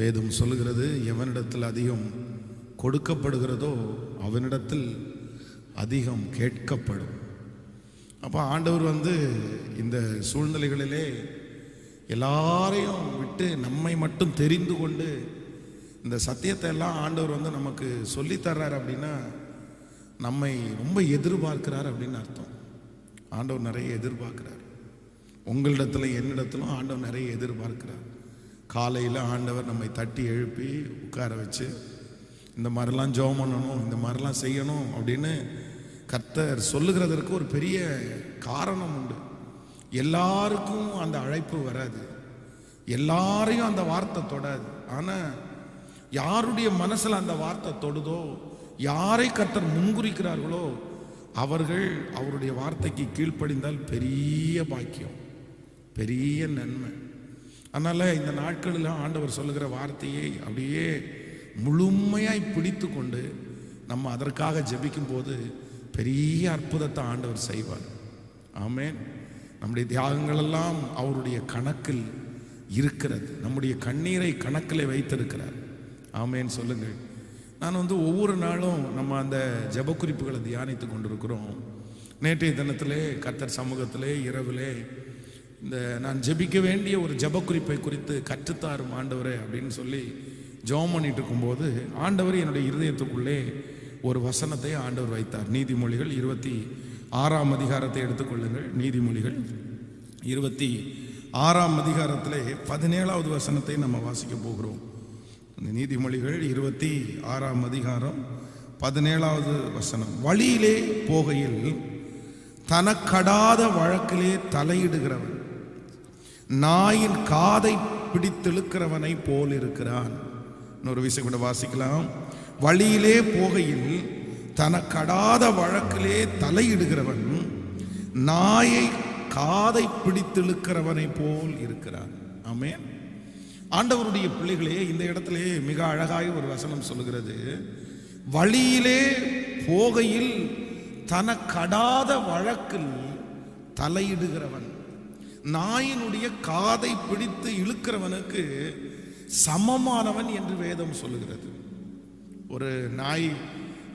வேதம் சொல்லுகிறது எவனிடத்தில் அதிகம் கொடுக்கப்படுகிறதோ அவனிடத்தில் அதிகம் கேட்கப்படும். அப்போ ஆண்டவர் வந்து இந்த சூழ்நிலைகளிலே எல்லாரையும் விட்டு நம்மை மட்டும் தெரிந்து கொண்டு இந்த சத்தியத்தை எல்லாம் ஆண்டவர் வந்து நமக்கு சொல்லித்தர்றார் அப்படின்னா நம்மை ரொம்ப எதிர்பார்க்கிறார் அப்படின்னு அர்த்தம். ஆண்டவர் நிறைய எதிர்பார்க்கிறார். உங்களிடத்துல என்னிடத்திலும் ஆண்டவர் நிறைய எதிர்பார்க்கிறார். காலையில் ஆண்டவர் நம்மை தட்டி எழுப்பி உட்கார வச்சு இந்த மாதிரிலாம் ஜெபம் பண்ணணும் இந்த மாதிரிலாம் செய்யணும் அப்படின்னு கர்த்தர் சொல்லுகிறதற்கு ஒரு பெரிய காரணம் உண்டு. எல்லாருக்கும் அந்த அழைப்பு வராது. எல்லாரையும் அந்த வார்த்தை தொடாது. ஆனால் யாருடைய மனசில் அந்த வார்த்தை தொடுதோ யாரை கர்த்தர் முன்குறிக்கிறார்களோ அவர்கள் அவருடைய வார்த்தைக்கு கீழ்ப்படிந்தால் பெரிய பாக்கியம் பெரிய நன்மை. அதனால் இந்த நாட்களில் ஆண்டவர் சொல்லுகிற வார்த்தையை அப்படியே முழுமையாய் பிடித்து கொண்டு நம்ம அதற்காக ஜெபிக்கும் போது பெரிய அற்புதத்தை ஆண்டவர் செய்வார். ஆமேன். நம்முடைய தியாகங்களெல்லாம் அவருடைய கணக்கில் இருக்கிறது. நம்முடைய கண்ணீரை கணக்கில் வைத்திருக்கிறார். ஆமேன். சொல்லுங்கள். நான் வந்து ஒவ்வொரு நாளும் நம்ம அந்த ஜெப குறிப்புகளை தியானித்து கொண்டிருக்கிறோம். நேற்றைய தினத்திலே கத்தர் சமூகத்திலே இரவிலே இந்த நான் ஜெபிக்க வேண்டிய ஒரு ஜபக்குறிப்பை குறித்து கற்றுத்தாரும் ஆண்டவரே அப்படின்னு சொல்லி ஜெபம் பண்ணிட்டு இருக்கும்போது ஆண்டவர் என்னுடைய இருதயத்துக்குள்ளே ஒரு வசனத்தை ஆண்டவர் வைத்தார். நீதிமொழிகள் இருபத்தி ஆறாம் அதிகாரத்தை எடுத்துக்கொள்ளுங்கள். நீதிமொழிகள் இருபத்தி ஆறாம் அதிகாரத்திலே பதினேழாவது வசனத்தை நம்ம வாசிக்க போகிறோம். இந்த நீதிமொழிகள் இருபத்தி ஆறாம் அதிகாரம் பதினேழாவது வசனம். வழியிலே போகையில் தனக்கடாத வழக்கிலே தலையிடுகிறவன் நாயின் காதை பிடித்தெழுக்கிறவனை போல் இருக்கிறான் இன்னொரு விஷயம் கூட வாசிக்கலாம். வழியிலே போகையில் தனக்கடாத வழக்கிலே தலையிடுகிறவன் நாயை காதை பிடித்தெழுக்கிறவனை போல் இருக்கிறான். ஆமே ஆண்டவருடைய பிள்ளைகளே இந்த இடத்திலே மிக அழகாய் ஒரு வசனம் சொல்லுகிறது. வழியிலே போகையில் தனக்கடாத வழக்கில் தலையிடுகிறவன் நாயினுடைய காதை பிடித்து இழுக்கிறவனுக்கு சமமானவன் என்று வேதம் சொல்லுகிறது. ஒரு நாய்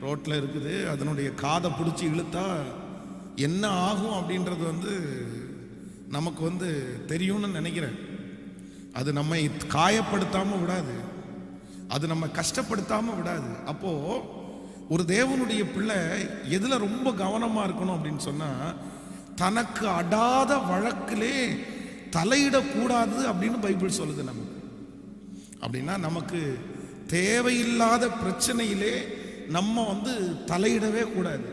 ரோட்டில் இருக்குது அதனுடைய காதை பிடிச்சி இழுத்தா என்ன ஆகும் அப்படின்றது வந்து நமக்கு வந்து தெரியும்னு நினைக்கிறேன். அது நம்மை காயப்படுத்தாமல் விடாது. அது நம்ம கஷ்டப்படுத்தாமல் விடாது. அப்போது ஒரு தேவனுடைய பிள்ளை எதில் ரொம்ப கவனமாக இருக்கணும் அப்படின்னு சொன்னால் தனக்கு அடாத வழக்கிலே தலையிடக்கூடாது அப்படின்னு பைபிள் சொல்லுது நமக்கு. அப்படின்னா நமக்கு தேவையில்லாத பிரச்சனையிலே நம்ம வந்து தலையிடவே கூடாது.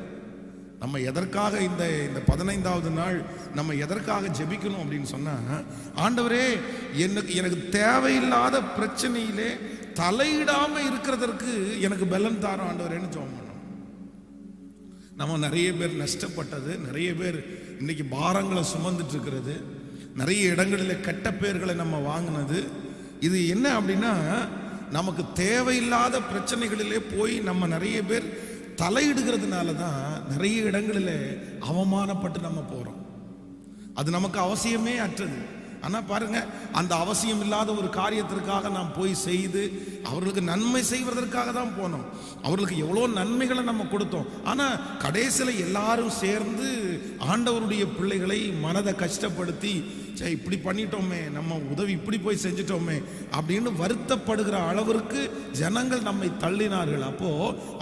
நம்ம எதற்காக இந்த இந்த பதினைந்தாவது நாள் நம்ம எதற்காக ஜெபிக்கணும் அப்படின்னு சொன்னால் ஆண்டவரே எனக்கு எனக்கு தேவையில்லாத பிரச்சனையிலே தலையிடாமல் இருக்கிறதற்கு எனக்கு பலன் தாரம் ஆண்டவரேன்னு ஜோம் பண்ணோம் நம்ம நிறைய பேர் நஷ்டப்பட்டது நிறைய பேர் இன்னைக்கு பாரங்களை சுமந்துட்டு இருக்கிறது நிறைய இடங்களில் கெட்ட பேர்களை நம்ம வாங்கினது. இது என்ன அப்படின்னா நமக்கு தேவையில்லாத பிரச்சனைகளிலே போய் நம்ம நிறைய பேர் தலையிடுகிறதுனால தான் நிறைய இடங்களில் அவமானப்பட்டு நம்ம போகிறோம் அது நமக்கு அவசியமே அற்றது. ஆனால் பாருங்க அந்த அவசியம் இல்லாத ஒரு காரியத்திற்காக நாம் போய் செய்து அவர்களுக்கு நன்மை செய்வதற்காக தான் போனோம். அவர்களுக்கு எவ்வளோ நன்மைகளை நம்ம கொடுத்தோம். ஆனால் கடைசியில் எல்லாரும் சேர்ந்து ஆண்டவருடைய பிள்ளைகளை மனதை கஷ்டப்படுத்தி சே இப்படி பண்ணிட்டோமே நம்ம உதவி இப்படி போய் செஞ்சிட்டோமே அப்படின்னு வருத்தப்படுகிற அளவிற்கு ஜனங்கள் நம்மை தள்ளினார்கள். அப்போ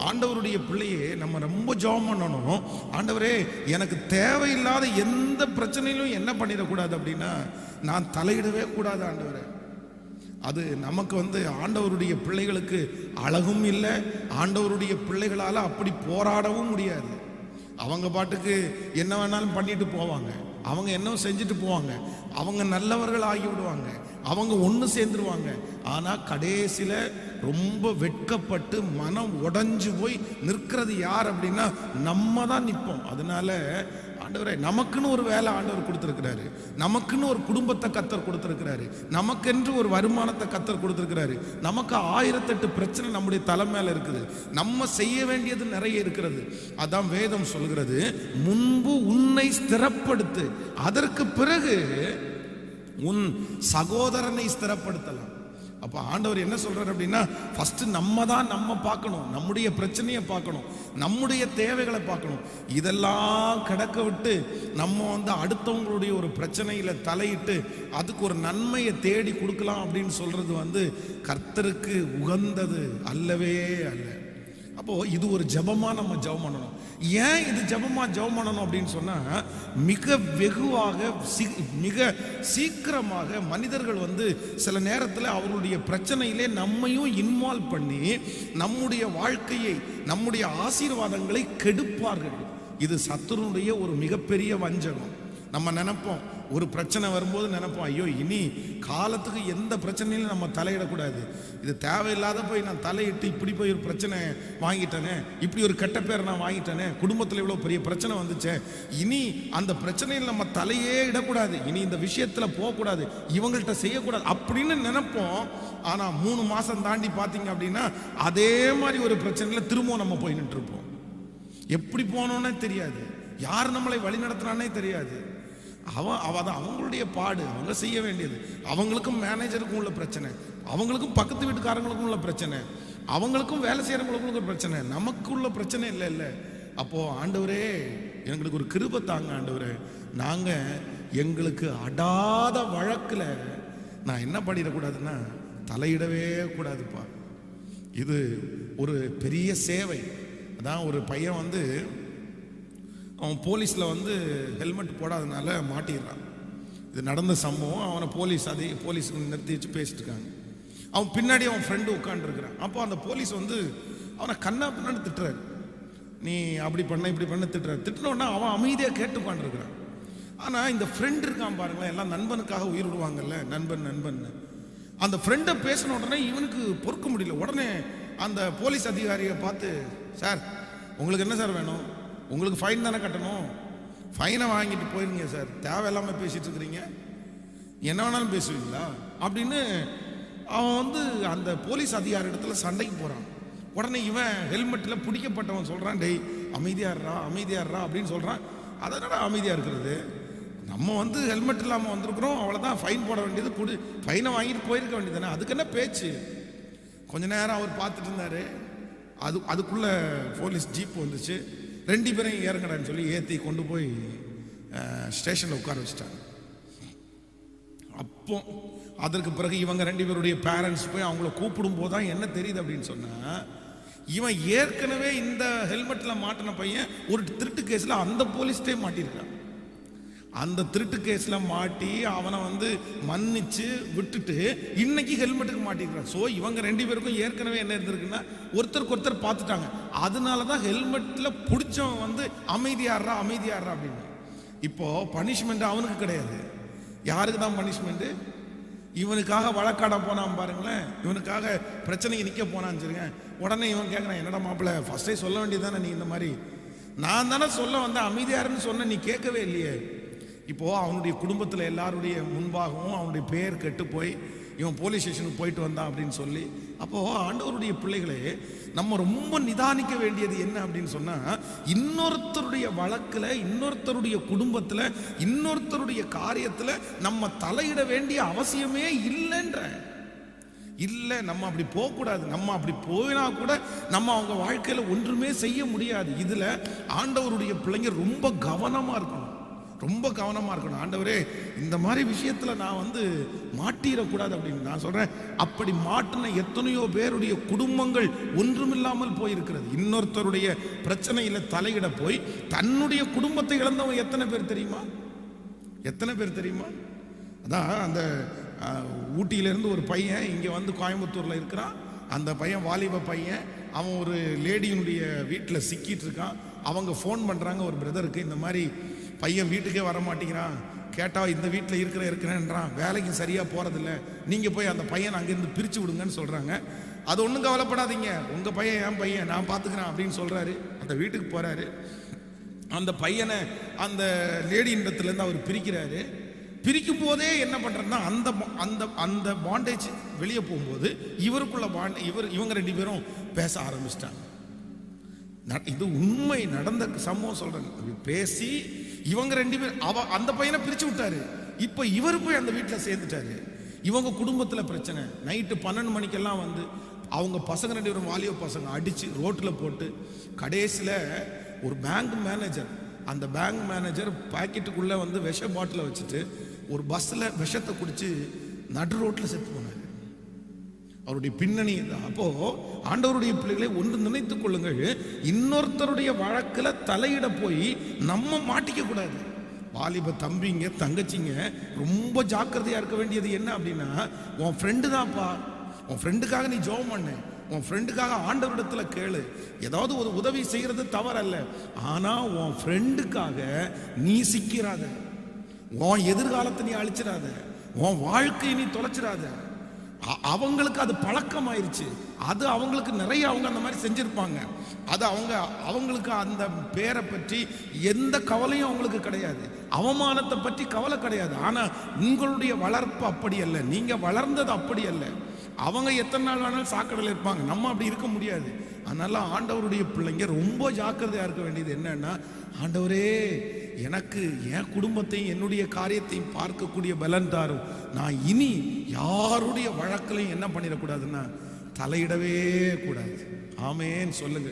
ஆண்டவருடைய பிள்ளையே நம்ம ரொம்ப ஜோம் பண்ணணும். ஆண்டவரே எனக்கு தேவையில்லாத எந்த பிரச்சனையிலும் என்ன பண்ணிடக்கூடாது அப்படின்னா நான் தலையிடவே கூடாது ஆண்டவரே. அது நமக்கு வந்து ஆண்டவருடைய பிள்ளைகளுக்கு அழகும் இல்லை ஆண்டவருடைய பிள்ளைகளால் அப்படி போராடவும் முடியாது. அவங்க பாட்டுக்கு என்ன வேணாலும் பண்ணிட்டு போவாங்க. அவங்க என்ன செஞ்சுட்டு போவாங்க. அவங்க நல்லவர்கள் ஆகி விடுவாங்க. அவங்க ஒன்று சேர்ந்துருவாங்க. ஆனால் கடைசியில் ரொம்ப வெட்கப்பட்டு மனம் உடஞ்சு போய் நிற்கிறது யார் அப்படின்னா நம்ம தான் நிற்போம். அதனால ஆண்டவரே நமக்குன்னு ஒரு வேலை ஆண்டவர் கொடுத்துருக்கிறாரு. நமக்குன்னு ஒரு குடும்பத்தை கத்தர் கொடுத்துருக்கிறாரு. நமக்கென்று ஒரு வருமானத்தை கத்தர் கொடுத்துருக்கிறாரு. நமக்கு ஆயிரத்தெட்டு பிரச்சனை நம்முடைய தலை இருக்குது. நம்ம செய்ய வேண்டியது நிறைய இருக்கிறது. அதான் வேதம் சொல்கிறது முன்பு உன்னை ஸ்திரப்படுத்து அதற்கு பிறகு உன் சகோதரனை ஸ்திரப்படுத்தலாம். அப்போ ஆண்டவர் என்ன சொல்கிறார் அப்படின்னா ஃபஸ்ட்டு நம்ம தான் நம்ம பார்க்கணும் நம்முடைய பிரச்சனையை பார்க்கணும் நம்முடைய தேவைகளை பார்க்கணும். இதெல்லாம் கிடக்க விட்டு நம்ம வந்து அடுத்தவங்களுடைய ஒரு பிரச்சனையில் தலையிட்டு அதுக்கு ஒரு நன்மையை தேடி கொடுக்கலாம் அப்படின்னு சொல்கிறது வந்து கர்த்தருக்கு உகந்தது அல்லவே அல்ல. அப்போ இது ஒரு ஜெபமா நம்ம ஜபம் பண்ணணும். ஏன் இது ஜெபமா ஜபம் பண்ணணும் அப்படின்னு சொன்னா மிக வெகுவாக சீ- மிக சீக்கிரமாக மனிதர்கள் வந்து சில நேரத்தில் அவர்களுடைய பிரச்சனையிலே நம்மையும் இன்வால்வ் பண்ணி நம்முடைய வாழ்க்கையை நம்முடைய ஆசீர்வாதங்களை கெடுப்பார்கள். இது சத்துருடைய ஒரு மிகப்பெரிய வஞ்சகம். நம்ம நினைப்போம். ஒரு பிரச்சனை வரும்போது நினைப்போம் ஐயோ இனி காலத்துக்கு எந்த பிரச்சனையிலும் நம்ம தலையிடக்கூடாது. இது தேவையில்லாத போய் நான் தலையிட்டு இப்படி போய் ஒரு பிரச்சனை வாங்கிட்டேனே இப்படி ஒரு கெட்ட பேர் நான் வாங்கிட்டேனே குடும்பத்தில் இவ்வளோ பெரிய பிரச்சனை வந்துச்சே. இனி அந்த பிரச்சனையில் நம்ம தலையே இடக்கூடாது. இனி இந்த விஷயத்தில் போகக்கூடாது. இவங்கள்ட்ட செய்யக்கூடாது. அப்படின்னு நினைப்போம். ஆனால் மூணு மாதம் தாண்டி பார்த்தீங்க அப்படின்னா அதே மாதிரி ஒரு பிரச்சனையில் திரும்பவும் நம்ம போய் நின்றுருப்போம். எப்படி போனோன்னே தெரியாது. யார் நம்மளை வழி நடத்துறானே தெரியாது. அவன் அவ தான் அவங்களுடைய பாடு. அவங்க செய்ய வேண்டியது. அவங்களுக்கும் மேனேஜருக்கும் உள்ள பிரச்சனை. அவங்களுக்கும் பக்கத்து வீட்டுக்காரங்களுக்கும் உள்ள பிரச்சனை. அவங்களுக்கும் வேலை செய்கிறவங்களுக்கும் ஒரு பிரச்சனை. நமக்கு உள்ள பிரச்சனை இல்லை இல்லை. அப்போது ஆண்டவரே எங்களுக்கு ஒரு கிருபை தாங்க ஆண்டவரே. நாங்கள் எங்களுக்கு அடாத வழக்கில் நான் என்ன பண்ணிடக்கூடாதுன்னா தலையிடவே கூடாதுப்பா. இது ஒரு பெரிய சேவை. அதான் ஒரு பையன் வந்து அவன் போலீஸில் வந்து ஹெல்மெட் போடாதனால மாட்டிடுறான். இது நடந்த சம்பவம். அவனை போலீஸ் அதே போலீஸுக்கு நிறுத்தி வச்சு பேசிட்டு இருக்காங்க அவன் பின்னாடி அவன் ஃப்ரெண்டு உட்காந்துருக்கிறான் அப்போ அந்த போலீஸ் வந்து அவனை கண்ணா பின்னாடி திட்டுறாரு. நீ அப்படி பண்ண இப்படி பண்ண திட்டுறாரு. திட்டினோன்னா அவன் அமைதியாக கேட்டு உட்காந்துருக்கிறான் ஆனால் இந்த ஃப்ரெண்ட் இருக்கான் பாருங்களேன். எல்லாம் நண்பனுக்காக உயிர் விடுவாங்கல்ல. நண்பன் நண்பன் அந்த ஃப்ரெண்டை பேசின உடனே இவனுக்கு பொறுக்க முடியல. உடனே அந்த போலீஸ் அதிகாரியை பார்த்து சார் உங்களுக்கு என்ன சார் வேணும்? உங்களுக்கு ஃபைன் தானே கட்டணும்? ஃபைனை வாங்கிட்டு போயிருங்க சார். தேவையில்லாமல் பேசிகிட்டு இருக்கிறீங்க. என்ன வேணாலும் பேசுவீங்களா? அப்படின்னு அவன் வந்து அந்த போலீஸ் அதிகாரி இடத்துல சண்டைக்கு போகிறான் உடனே இவன் ஹெல்மெட்டில் பிடிக்கப்பட்டவன் சொல்கிறான் டேய் அமைதியாடுறா அமைதியாடுறா அப்படின்னு சொல்கிறான் அதனால் அமைதியாக இருக்கிறது? நம்ம வந்து ஹெல்மெட் இல்லாமல் வந்திருக்கிறோம். அவ்வளோதான் ஃபைன் போட வேண்டியது புடி ஃபைனை வாங்கிட்டு போயிருக்க வேண்டியது தானே அதுக்கு என்ன பேச்சு? கொஞ்ச நேரம் அவர் பார்த்துட்டு இருந்தார். அது அதுக்குள்ளே போலீஸ் ஜீப் வந்துச்சு. ரெண்டு பேரையும் ஏறுங்கடான்னு சொல்லி ஏற்றி கொண்டு போய் ஸ்டேஷனில் உட்கார வச்சுட்டாங்க. அப்போ அதற்கு பிறகு இவங்க ரெண்டு பேருடைய பேரண்ட்ஸ் போய் அவங்கள கூப்பிடும் போது தான் என்ன தெரியுது அப்படின்னு சொன்னால் இவன் ஏற்கனவே இந்த ஹெல்மெட்டில் மாட்டின பையன் ஒரு திருட்டு கேஸில் அந்த போலீஸ்டே மாட்டியிருக்கான். அந்த திருட்டு கேஸில் மாட்டி அவனை வந்து மன்னிச்சு விட்டுட்டு இன்னைக்கு ஹெல்மெட்டுக்கு மாட்டிக்கிறான் ஸோ இவங்க ரெண்டு பேருக்கும் ஏற்கனவே என்ன இருந்திருக்குன்னா ஒருத்தருக்கு ஒருத்தர் பார்த்துட்டாங்க. அதனால தான் ஹெல்மெட்டில் பிடிச்சவன் வந்து அமைதியாடுறா அமைதியாடுறா அப்படின்னு. இப்போ பனிஷ்மெண்ட் அவனுக்கு கிடையாது. யாருக்கு தான் பனிஷ்மெண்ட்டு இவனுக்காக வழக்காட போனான் பாருங்களேன். இவனுக்காக பிரச்சனைக்கு நிற்க போனான்னு சொல்லுங்க உடனே இவன் கேட்குறான் என்னடா மாப்பிள்ள ஃபஸ்ட்டே சொல்ல வேண்டியது தானே நீ இந்த மாதிரி? நான் தானே சொல்ல வந்தேன் அமைதியாருன்னு சொன்ன நீ கேட்கவே இல்லையே. இப்போ அவனுடைய குடும்பத்தில் எல்லாருடைய முன்பாகவும் அவனுடைய பெயர் கெட்டு போய் இவன் போலீஸ் ஸ்டேஷனுக்கு போயிட்டு வந்தான் அப்படின்னு சொல்லி அப்போ ஆண்டவருடைய பிள்ளைகளே நம்ம ரொம்ப நிதானிக்க வேண்டியது என்ன அப்படின்னு சொன்னா இன்னொருத்தருடைய வழக்கில் இன்னொருத்தருடைய குடும்பத்தில் இன்னொருத்தருடைய காரியத்தில் நம்ம தலையிட வேண்டிய அவசியமே இல்லைன்ற. இல்லை நம்ம அப்படி போகக்கூடாது. நம்ம அப்படி போயினா கூட நம்ம அவங்க வாழ்க்கையில் ஒன்றுமே செய்ய முடியாது. இதில் ஆண்டவருடைய பிள்ளைங்க ரொம்ப கவனமாக இருக்கணும். ரொம்ப கவனமாக இருக்கணும். ஆண்டவரே இந்த மாதிரி விஷயத்தில் நான் வந்து மாட்டிடக்கூடாது அப்படின்னு நான் சொல்கிறேன் அப்படி மாட்டின எத்தனையோ பேருடைய குடும்பங்கள் ஒன்றுமில்லாமல் போயிருக்கிறது. இன்னொருத்தருடைய பிரச்சனையில் தலையிட போய் தன்னுடைய குடும்பத்தை இழந்தவங்க எத்தனை பேர் தெரியுமா? எத்தனை பேர் தெரியுமா? அதான் அந்த ஊட்டியிலேருந்து ஒரு பையன் இங்கே வந்து கோயம்புத்தூரில் இருக்கிறான். அந்த பையன் வாலிப பையன். அவன் ஒரு லேடியினுடைய வீட்டில் சிக்கிட்டு இருக்கான். அவங்க ஃபோன் பண்ணுறாங்க ஒரு பிரதருக்கு இந்த மாதிரி பையன் வீட்டுக்கே வர மாட்டேங்கிறான் கேட்டால் இந்த வீட்டில் இருக்கிற இருக்கிறேன்றான். வேலைக்கு சரியாக போகிறதில்ல நீங்கள் போய் அந்த பையனை அங்கேருந்து பிரித்து விடுங்கன்னு சொல்கிறாங்க அது ஒன்றும் கவலைப்படாதீங்க. உங்கள் பையன் என் பையன். நான் பார்த்துக்கிறேன் அப்படின்னு சொல்கிறாரு அந்த வீட்டுக்கு போகிறாரு அந்த பையனை அந்த லேடியிடத்துலேருந்து அவர் பிரிக்கிறாரு. பிரிக்கும் போதே என்ன பண்றதுன்னா அந்த அந்த அந்த பாண்டேஜ் வெளியே போகும்போது இவருக்குள்ள பாண்ட் இவர் இவங்க ரெண்டு பேரும் பேச ஆரம்பிச்சிட்டாங்க. இது உண்மை நடந்த சம்பவம் சொல்கிறேன் பேசி இவங்க ரெண்டு பேர் அவ அந்த பையனை பிரிச்சு விட்டாரு. இப்போ இவர் போய் அந்த வீட்டில் சேர்ந்துட்டாரு. இவங்க குடும்பத்தில் பிரச்சனை. நைட்டு பன்னெண்டு மணிக்கெல்லாம் வந்து அவங்க பசங்க ரெண்டு பேரும் வாலிப பசங்க அடித்து ரோட்டில் போட்டு கடைசியில் ஒரு பேங்க் மேனேஜர் அந்த பேங்க் மேனேஜர் பாக்கெட்டுக்குள்ளே வந்து விஷ பாட்டிலை வச்சுட்டு ஒரு பஸ்ஸில் விஷத்தை குடிச்சு நடு ரோட்டில் செத்து அவருடைய பின்னணி. இதுதான். அப்போ ஆண்டவருடைய பிள்ளைகளை ஒன்று நினைத்துக் கொள்ளுங்கள். இன்னொருத்தருடைய வழக்கில் தலையிட போய் நம்ம மாட்டிக்க கூடாது. வாலிப தம்பிங்க தங்கச்சிங்க ரொம்ப ஜாக்கிரதையா இருக்க வேண்டியது என்ன அப்படின்னா உன் ஃப்ரெண்டு தான்ப்பா. உன் ஃப்ரெண்டுக்காக நீ ஜோம் பண்ணு. உன் ஃப்ரெண்டுக்காக ஆண்டவரிடத்துல கேளு. ஏதாவது ஒரு உதவி செய்கிறது தவறல்ல. ஆனா உன் ஃப்ரெண்டுக்காக நீ சிக்கிறாத. உன் எதிர்காலத்தை நீ அழிச்சிடாத. உன் வாழ்க்கையை நீ தொலைச்சிடாத. அவங்களுக்கு அது பழக்கம் ஆயிடுச்சு அது அவங்களுக்கு நிறைய அவங்க அந்த மாதிரி செஞ்சுருப்பாங்க. அது அவங்க அவங்களுக்கு அந்த பேரை பற்றி எந்த கவலையும் அவங்களுக்கு கிடையாது. அவமானத்தை பற்றி கவலை கிடையாது. ஆனால் உங்களுடைய வளர்ப்பு அப்படி அல்ல. நீங்கள் வளர்ந்தது அப்படி அல்ல. அவங்க எத்தனை நாள் வேணாலும் சாக்கடையில் இருப்பாங்க. நம்ம அப்படி இருக்க முடியாது. அதனால ஆண்டவருடைய பிள்ளைங்க ரொம்ப ஜாக்கிரதையாக இருக்க வேண்டியது என்னன்னா ஆண்டவரே எனக்கு என் குடும்பத்தையும் என்னுடைய காரியத்தையும் பார்க்கக்கூடிய பலன் தாரும். நான் இனி யாருடைய வழக்கிலையும் என்ன பண்ணிடக்கூடாதுன்னா தலையிடவே கூடாது. ஆமேன்னு சொல்லுங்க.